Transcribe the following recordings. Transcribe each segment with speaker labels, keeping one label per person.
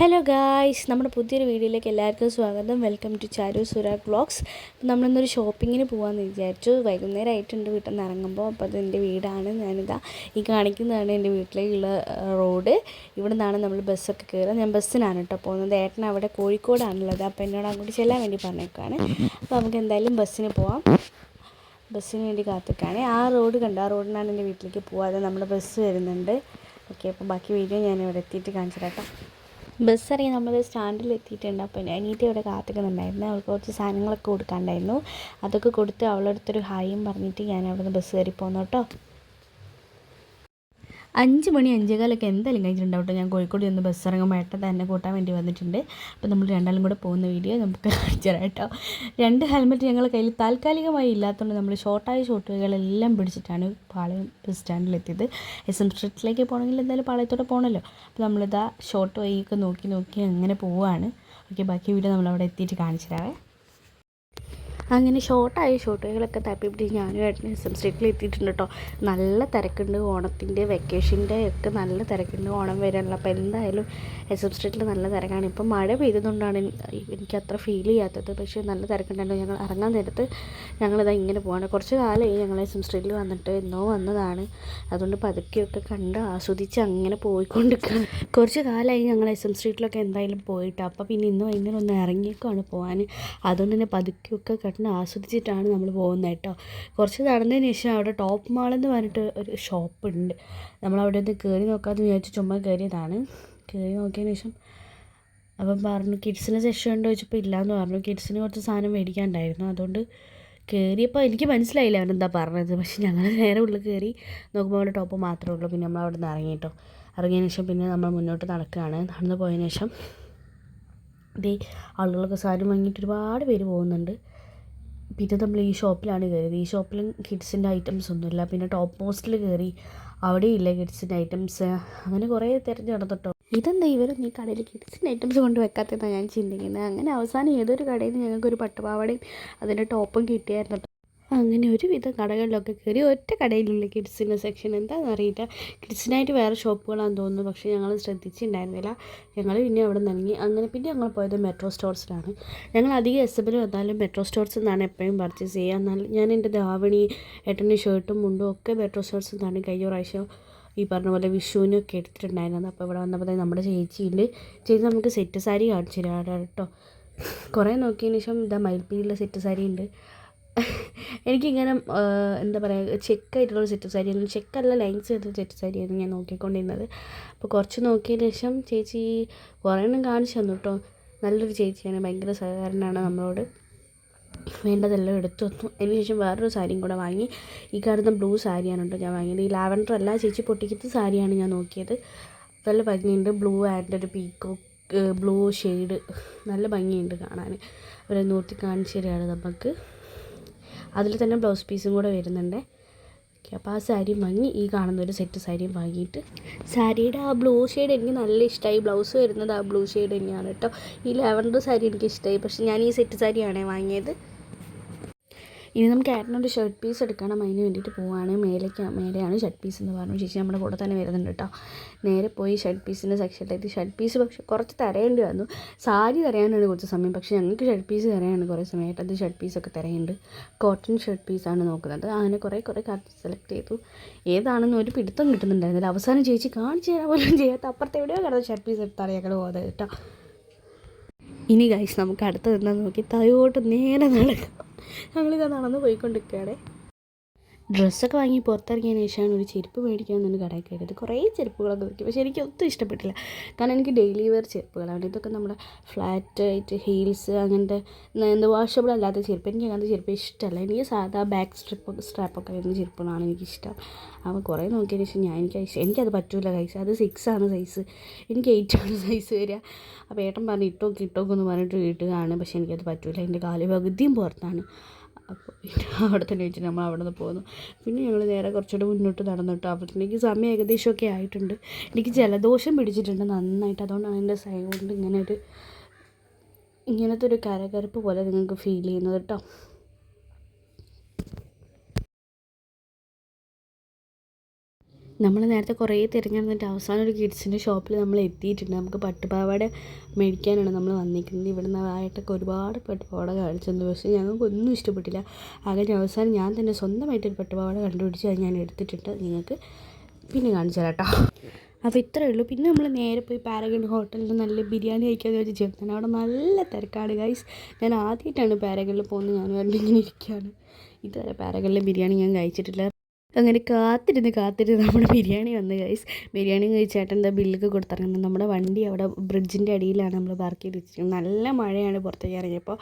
Speaker 1: Hello guys നമ്മുടെ പുതിയൊരു വീഡിയോയിലേക്ക് എല്ലാവർക്കും സ്വാഗതം. Welcome to Charu Surag blogs നമ്മളിന്നൊരു ഷോപ്പിങ്ങിന് പോകാമെന്ന് വിചാരിച്ചു. വൈകുന്നേരം ആയിട്ടുണ്ട് വീട്ടിൽ നിന്ന് ഇറങ്ങുമ്പോൾ അപ്പോൾ അത് എന്റെ വീടാണ്. ഞാനിതാ ഈ കാണിക്കുന്നതാണ് എന്റെ വീട്ടിലേക്കുള്ള റോഡ്. ഇവിടെ നിന്നാണ് നമ്മൾ ബസ്സൊക്കെ കയറുക ഞാൻ ബസ്സിനാണ് കേട്ടോ പോകുന്നത്. ഏട്ടൻ അവിടെ കോഴിക്കോടാണുള്ളത്. അപ്പോൾ എന്നോട് അങ്ങോട്ട് ചെല്ലാൻ വേണ്ടി പറഞ്ഞേക്കാണ് അപ്പോൾ നമുക്ക് എന്തായാലും ബസ്സിന് പോവാം. ബസ്സിന് വേണ്ടി കാത്തിക്കാണ് ആ റോഡ് കണ്ടു? ആ റോഡിനാണ് എന്റെ വീട്ടിലേക്ക് പോകാതെ നമ്മുടെ ബസ് വരുന്നുണ്ട്. ഓക്കെ അപ്പോൾ ബാക്കി വീഡിയോ ഞാൻ ഇവിടെ എത്തിയിട്ട് കാണിച്ചു ബസ് ഇറങ്ങി നമ്മൾ സ്റ്റാൻഡിൽ എത്തിയിട്ടുണ്ട് അപ്പോൾ അനീറ്റ ഇവിടെ കാത്തിക്കുന്നുണ്ടായിരുന്നു. അവൾക്ക് കുറച്ച് സാധനങ്ങളൊക്കെ കൊടുക്കാണ്ടായിരുന്നു. അതൊക്കെ കൊടുത്ത് അവളടുത്തൊരു ഹായും പറഞ്ഞിട്ട് ഞാൻ അവിടുന്ന് ബസ് കയറി പോന്നു കേട്ടോ. അഞ്ച് മണി അഞ്ചേകാലൊക്കെ എന്തായാലും കഴിഞ്ഞിട്ടുണ്ടാവും ഞാൻ കോഴിക്കോട് നിന്ന് ബസ് ഇറങ്ങുമ്പോൾ ഏട്ടൻ തന്നെ കൂട്ടാൻ വേണ്ടി വന്നിട്ടുണ്ട്. അപ്പോൾ നമ്മൾ രണ്ടാളും കൂടെ പോകുന്ന വീഡിയോ നമുക്ക് കാണിച്ചു തരാം കേട്ടോ. രണ്ട് ഹെൽമെറ്റ് ഞങ്ങളുടെ കയ്യിൽ താൽക്കാലികമായി ഇല്ലാത്തതുകൊണ്ട് നമ്മൾ ഷോർട്ടായ ഷോട്ടുകളെല്ലാം പിടിച്ചിട്ടാണ് പാളയം ബസ് സ്റ്റാൻഡിലെത്തിയത് എസ് എം സ്ട്രീറ്റിലേക്ക് പോകണമെങ്കിൽ എന്തായാലും പാളയത്തോടെ പോകണമല്ലോ അപ്പോൾ നമ്മളിതാ ഷോർട്ട് വഴിയൊക്കെ നോക്കി നോക്കി അങ്ങനെ പോവുകയാണ് ഓക്കെ ബാക്കി വീഡിയോ നമ്മൾ അവിടെ എത്തിയിട്ട് കാണിച്ചു തരാവേ. അങ്ങനെ ഷോർട്ടായ ഷോട്ടുകളൊക്കെ തപ്പിപ്പിടി ഞാനും ഏട്ടനും എസ് എം സ്ട്രീറ്റിൽ എത്തിയിട്ടുണ്ട് കേട്ടോ നല്ല തിരക്കുണ്ട്. ഓണത്തിന്റെ വെക്കേഷന്റെ ഒക്കെ നല്ല തിരക്കുണ്ട്. ഓണം വരാനുള്ള. അപ്പോൾ എന്തായാലും എസ് എം സ്ട്രീറ്റിൽ നല്ല തിരക്കാണ്. ഇപ്പം മഴ പെയ്തതുകൊണ്ടാണ് എനിക്ക് അത്ര ഫീൽ ചെയ്യാത്തത്. പക്ഷേ നല്ല തിരക്കുണ്ടായിരുന്നു ഞങ്ങൾ ഇറങ്ങാൻ നേരത്ത് ഞങ്ങളിതാ ഇങ്ങനെ പോവാണ്. കുറച്ച് കാലമായി ഞങ്ങൾ എസ് എം സ്ട്രീറ്റിൽ വന്നിട്ട് എന്നോ വന്നതാണ്. അതുകൊണ്ട് പതുക്കെയൊക്കെ കണ്ട് ആസ്വദിച്ച് അങ്ങനെ പോയിക്കൊണ്ടിരിക്കുകയാണ് കുറച്ച് കാലമായി ഞങ്ങൾ എസ് എം സ്ട്രീറ്റിലൊക്കെ എന്തായാലും പോയിട്ട്. അപ്പോൾ പിന്നെ ഇന്ന് വൈകുന്നേരം ഒന്ന് ഇറങ്ങിയേക്കാണ് പോകാൻ അതുകൊണ്ട് തന്നെ പതുക്കെയൊക്കെ കണ്ട് ആസ്വദിച്ചിട്ടാണ് നമ്മൾ പോകുന്നത് കേട്ടോ. കുറച്ച് നടന്നതിന് ശേഷം അവിടെ ടോപ്പ് മാളെന്ന് പറഞ്ഞിട്ട് ഒരു ഷോപ്പ് ഉണ്ട്. നമ്മൾ അവിടെ ഒന്ന് കയറി നോക്കാമെന്ന് വിചാരിച്ച് ചുമ്മാ കയറിയതാണ് കയറി നോക്കിയതിന് ശേഷം അപ്പം പറഞ്ഞു കിഡ്സിന് സെഷൻ ഉണ്ടോ? ചോദിച്ചപ്പോൾ ഇല്ലയെന്ന് പറഞ്ഞു. കിഡ്സിന് കുറച്ച് സാധനം മേടിക്കാനുണ്ടായിരുന്നു അതുകൊണ്ട് കയറിയപ്പോൾ എനിക്ക് മനസ്സിലായില്ല അവനെന്താ പറഞ്ഞത്. പക്ഷേ ഞങ്ങൾ നേരെ ഉള്ളിൽ കയറി നോക്കുമ്പോൾ അവിടെ ടോപ്പ് മാത്രമേ ഉള്ളൂ. പിന്നെ നമ്മൾ അവിടെ നിന്ന് ഇറങ്ങി കേട്ടോ. ഇറങ്ങിയതിന് ശേഷം പിന്നെ നമ്മൾ മുന്നോട്ട് നടക്കുകയാണ്. നടന്നു പോയതിന് ശേഷം ഇതേ ആളുകളൊക്കെ സാധനം വാങ്ങിയിട്ട് ഒരുപാട് പേര് പോകുന്നുണ്ട്. പിന്നെ നമ്മൾ ഈ ഷോപ്പിലാണ് കയറിയത്. ഈ ഷോപ്പിലും കിഡ്സിന്റെ ഐറ്റംസ് ഒന്നുമില്ല. പിന്നെ ടോപ്പ് മോസ്റ്റിൽ കയറി അവിടെ ഇല്ല കിഡ്സിന്റെ ഐറ്റംസ് അങ്ങനെ കുറേ തിരഞ്ഞു നടന്നിട്ടോ. ഇതെന്താ ഇവരും ഈ കടയിൽ കിഡ്സിന്റെ ഐറ്റംസ് കൊണ്ട് വെക്കാത്തതെന്നാണ് ഞാൻ ചിന്തിക്കുന്നത്. അങ്ങനെ അവസാനം ഏതൊരു കടയിൽ നിന്ന് ഞങ്ങൾക്കൊരു പട്ടുപാവാടയും അതിന്റെ ടോപ്പും കിട്ടിയായിരുന്നു. അങ്ങനെ ഒരുവിധ കടകളിലൊക്കെ കയറി ഒറ്റ കടയിലുള്ള കിഡ്സിന്റെ സെക്ഷൻ. എന്താണെന്ന് അറിയില്ല. കിഡ്സിനായിട്ട് വേറെ ഷോപ്പുകളാണെന്ന് തോന്നുന്നു. പക്ഷേ ഞങ്ങൾ ശ്രദ്ധിച്ചിട്ടുണ്ടായിരുന്നില്ല ഞങ്ങൾ പിന്നെ അവിടെ നിന്ന് അങ്ങനെ പിന്നെ ഞങ്ങൾ പോയത് മെട്രോ സ്റ്റോർസിലാണ്. ഞങ്ങൾ അധികം എസ് എബിൽ വന്നാലും മെട്രോ സ്റ്റോർസിൽ നിന്നാണ് എപ്പോഴും പർച്ചേസ് ചെയ്യുക. എന്നാൽ ഞാൻ എന്റെ ധാവണി ഏട്ടന്റെ ഷർട്ടും മുണ്ടും ഒക്കെ മെട്രോ സ്റ്റോർസിൽ നിന്നാണ് കഴിഞ്ഞ പ്രാവശ്യം ഈ പറഞ്ഞ പോലെ വിഷുവിനൊക്കെ എടുത്തിട്ടുണ്ടായിരുന്നത്. അപ്പോൾ ഇവിടെ വന്നപ്പോൾ നമ്മുടെ ചേച്ചിയുണ്ട്. ചേച്ചി നമുക്ക് സെറ്റ് സാരി കാണിച്ചു തരാം കേട്ടോ. കുറേ നോക്കിയതിന് ശേഷം ഇതാ മയിൽപ്പീലുള്ള സെറ്റ് സാരി ഉണ്ട് എനിക്കിങ്ങനെ എന്താ പറയുക ചെക്കായിട്ടുള്ള സെറ്റ് സാരിയായിരുന്നു ചെക്കല്ല ലൈൻസ് ചെയ്ത സെറ്റ് സാരിയായിരുന്നു ഞാൻ നോക്കിക്കൊണ്ടിരുന്നത്. അപ്പോൾ കുറച്ച് നോക്കിയതിന് ശേഷം ചേച്ചി കുറേ എണ്ണം കാണിച്ചു തന്നു കേട്ടോ നല്ലൊരു ചേച്ചിയാണ് ഭയങ്കര സഹകരണമാണ് നമ്മളോട്. വേണ്ടതെല്ലാം എടുത്തു തന്നു. അതിന് ശേഷം വേറൊരു സാരിയും കൂടെ വാങ്ങി. ഈ കാണുന്ന ബ്ലൂ സാരിയാണ് കേട്ടോ ഞാൻ വാങ്ങിയത്. ഈ ലാവൻഡർ അല്ല ചേച്ചി പൊട്ടിക്കുന്ന സാരിയാണ് ഞാൻ നോക്കിയത്. നല്ല ഭംഗിയുണ്ട്. ബ്ലൂ ആൻഡ് ഒരു പീക്കോ ബ്ലൂ ഷെയ്ഡ്. നല്ല ഭംഗിയുണ്ട് കാണാൻ. അവരെ നോക്കി കാണിച്ചു തരികയാണ് നമുക്ക്. അതിൽ തന്നെ ബ്ലൗസ് പീസും കൂടെ വരുന്നുണ്ട്. അപ്പോൾ ആ സാരി വാങ്ങി ഈ കാണുന്ന ഒരു സെറ്റ് സാരിയും വാങ്ങിയിട്ട് സാരിയുടെ ആ ബ്ലൂ ഷെയ്ഡ് എനിക്ക് നല്ല ഇഷ്ടമായി ബ്ലൗസ് വരുന്നത് ആ ബ്ലൂ ഷെയ്ഡ് തന്നെയാണ് കേട്ടോ. ഈ ലാവൻഡർ സാരി എനിക്ക് ഇഷ്ടമായി പക്ഷേ ഞാൻ ഈ സെറ്റ് സാരിയാണ് വാങ്ങിയത്. ഇനി നമുക്ക് ഏട്ടനൊരു ഷർട്ട് പീസ് എടുക്കണം. അതിന് വേണ്ടിയിട്ട് പോവാണ്. മേലേക്ക് മേലെയാണ് ഷർട്ട് പീസ് എന്ന് പറഞ്ഞു. ചേച്ചി നമ്മുടെ കൂടെ തന്നെ വരുന്നുണ്ട് കേട്ടോ നേരെ പോയി ഷർട്ട് പീസിന്റെ സെക്ഷനിലെത്തി ഷർട്ട് പീസ് പക്ഷേ കുറച്ച് തരേണ്ടി വന്നു. സാരി തരയാനാണ് കുറച്ച് സമയം. പക്ഷേ ഞങ്ങൾക്ക് ഷർട്ട് പീസ് തരാനാണ് കുറേ സമയം. ഏട്ടത് ഷർട്ട് പീസൊക്കെ തരയുണ്ട് കോട്ടൺ ഷർട്ട് പീസാണ് നോക്കുന്നത്. അങ്ങനെ കുറേ കുറേ കാർഡ് സെലക്ട് ചെയ്തു. ഏതാണെന്ന് ഒരു പിടുത്തം കിട്ടുന്നുണ്ടായിരുന്നില്ല. അവസാനം ചേച്ചി കാണിച്ചു തരാൻ പോലും ചെയ്യാത്ത അപ്പുറത്ത് എവിടെയോ കിടന്ന ഷർട്ട് പീസ് എടുത്താണ് ഞങ്ങൾ പോകുന്നത് കേട്ടോ ഇനി ഗൈസ് നമുക്ക് അടുത്ത് നിന്നാൽ നോക്കി. തയോട്ട് നേരെ നടക്കാം. ഞങ്ങളിത് നടന്ന് പോയിക്കൊണ്ടിരിക്കുകയാണ് ഡ്രസ്സൊക്കെ വാങ്ങി പുറത്തിറങ്ങിയതിന് ശേഷമാണ് ഒരു ചെരുപ്പ് മേടിക്കാൻ നിന്ന് കടയിൽ കയറിയത്. കുറേ ചെരുപ്പുകളൊക്കെ നോക്കി പക്ഷേ എനിക്ക് ഒട്ടും ഇഷ്ടപ്പെട്ടില്ല. കാരണം എനിക്ക് ഡെയിലി വെയർ ചെരുപ്പുകളാണ്. ഇതൊക്കെ നമ്മുടെ ഫ്ലാറ്റ് ആയിട്ട് ഹീൽസ് അങ്ങനത്തെ എന്താ വാഷബിൾ അല്ലാത്ത ചെരുപ്പ്. എനിക്ക് അങ്ങനത്തെ ചെരുപ്പ് ഇഷ്ടമല്ല. എനിക്ക് സാധാ ബാക്ക് സ്ട്രിപ്പ് സ്ട്രാപ്പൊക്കെ വരുന്ന ചെരുപ്പുകളാണ് എനിക്കിഷ്ടം. അപ്പോൾ കുറേ നോക്കിയതിന് ശേഷം ഞാൻ എനിക്ക് എനിക്കത് പറ്റൂല സൈസ് അത് സിക്സ് ആണ് സൈസ് എനിക്ക് എയ്റ്റ് ആണ് സൈസ് വരിക. അപ്പോൾ ഏട്ടൻ പറഞ്ഞു ഇട്ടോക്ക് ഇട്ടോക്ക് എന്ന് പറഞ്ഞിട്ട് വീട്ടുകയാണ് പക്ഷേ എനിക്കത് പറ്റൂല. എന്റെ കാൽ പകുതിയും പുറത്താണ്. അപ്പോൾ അവിടെ തന്നെ വെച്ച് നമ്മൾ അവിടെ നിന്ന് പോന്നു. പിന്നെ ഞങ്ങൾ നേരെ കുറച്ചുകൂടെ മുന്നോട്ട് നടന്നിട്ട്. അപ്പോഴത്തേക്ക് സമയം ഏകദേശമൊക്കെ ആയിട്ടുണ്ട്. എനിക്ക് ജലദോഷം പിടിച്ചിട്ടുണ്ട് നന്നായിട്ട്. അതുകൊണ്ടാണ് എന്റെ സൈഡ് ഇങ്ങനെ ഒരു ഇങ്ങനത്തെ ഒരു കരകരപ്പ് പോലെ നിങ്ങൾക്ക് ഫീൽ ചെയ്യുന്നത് കേട്ടോ. നമ്മൾ നേരത്തെ കുറേ തിരഞ്ഞെടുത്തിട്ട് അവസാനം ഒരു കിഡ്സിന്റെ ഷോപ്പിൽ നമ്മൾ എത്തിയിട്ടുണ്ട്. നമുക്ക് പട്ടുപാവാട മേടിക്കാനാണ് നമ്മൾ വന്നിരിക്കുന്നത് ഇവിടുന്ന് ആയിട്ടൊക്കെ ഒരുപാട് പട്ടുപാവാട കാണിച്ചെന്ന് പക്ഷേ ഞങ്ങൾക്കൊന്നും ഇഷ്ടപ്പെട്ടില്ല. അങ്ങനെ അവസാനം ഞാൻ തന്നെ സ്വന്തമായിട്ടൊരു പട്ടുപാവാട കണ്ടുപിടിച്ച് അത് ഞാൻ എടുത്തിട്ടുണ്ട്. നിങ്ങൾക്ക് പിന്നെ കാണിച്ചു തരാം കേട്ടോ അപ്പോൾ ഇത്രയേ ഉള്ളൂ. പിന്നെ നമ്മൾ നേരെ പോയി പാരഗൺ ഹോട്ടലിൽ നല്ല ബിരിയാണി കഴിക്കാൻ വെച്ച് ചേർത്താൻ അവിടെ നല്ല തിരക്കാണ് ഗൈസ് ഞാൻ ആദ്യമായിട്ടാണ് പാരഗണിൽ പോകുന്നത്. ഞാൻ ഇങ്ങനെ ഇരിക്കുകയാണ് ഇതുവരെ പാരഗണിലെ ബിരിയാണി ഞാൻ കഴിച്ചിട്ടില്ല. അങ്ങനെ കാത്തിരുന്ന് കാത്തിരുന്ന് നമ്മുടെ ബിരിയാണി വന്ന് ഗൈസ് ബിരിയാണി കഴിച്ചേട്ടൻ എന്താ ബില്ലൊക്കെ കൊടുത്തിറങ്ങുന്നത്? നമ്മുടെ വണ്ടി അവിടെ ബ്രിഡ്ജിന്റെ അടിയിലാണ് നമ്മൾ പാർക്ക് ചെയ്ത് വെച്ചിരിക്കുന്നത് നല്ല മഴയാണ് പുറത്തേക്ക് ഇറങ്ങിയപ്പോൾ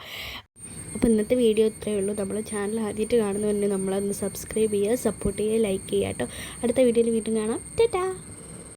Speaker 1: അപ്പോൾ ഇന്നത്തെ വീഡിയോ ഇത്രയേ ഉള്ളൂ. നമ്മുടെ ചാനൽ ആദ്യമായിട്ട് കാണുന്നവരുണ്ടെങ്കിൽ നമ്മളൊന്ന് സബ്സ്ക്രൈബ് ചെയ്യുക സപ്പോർട്ട് ചെയ്യുക ലൈക്ക് ചെയ്യുക കേട്ടോ. അടുത്ത വീഡിയോയിൽ വീണ്ടും കാണാം. ടാറ്റാ!